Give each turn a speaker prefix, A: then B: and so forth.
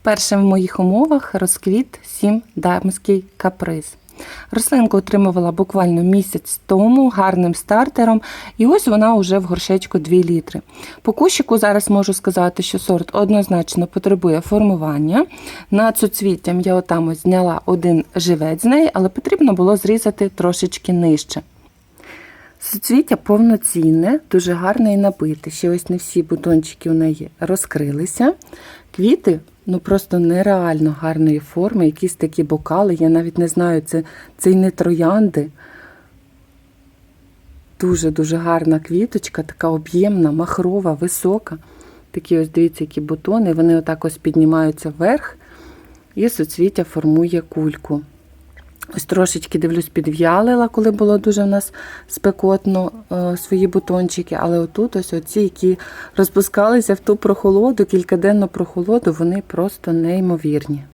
A: Вперше в моїх умовах розквіт сім дамський каприз. Рослинку отримувала буквально місяць тому гарним стартером, і ось вона вже в горшечку 2 літри. По кущику зараз можу сказати, що сорт однозначно потребує формування. Над суцвіттям я отам ось зняла один живець з неї, але потрібно було зрізати трошечки нижче. Суцвіття повноцінне, дуже гарне і набите. Ще ось не всі бутончики у неї розкрилися. Квіти ну просто нереально гарної форми, якісь такі бокали. Я навіть не знаю, це, це й не троянди. Дуже-дуже гарна квіточка, така об'ємна, махрова, висока. Такі ось дивіться, які бутони. Вони отак ось піднімаються вверх, і суцвіття формує кульку. Ось трошечки дивлюсь, підв'ялила, коли було дуже в нас спекотно е, свої бутончики. Але отут ось оці, які розпускалися в ту прохолоду, кількаденну прохолоду, вони просто неймовірні.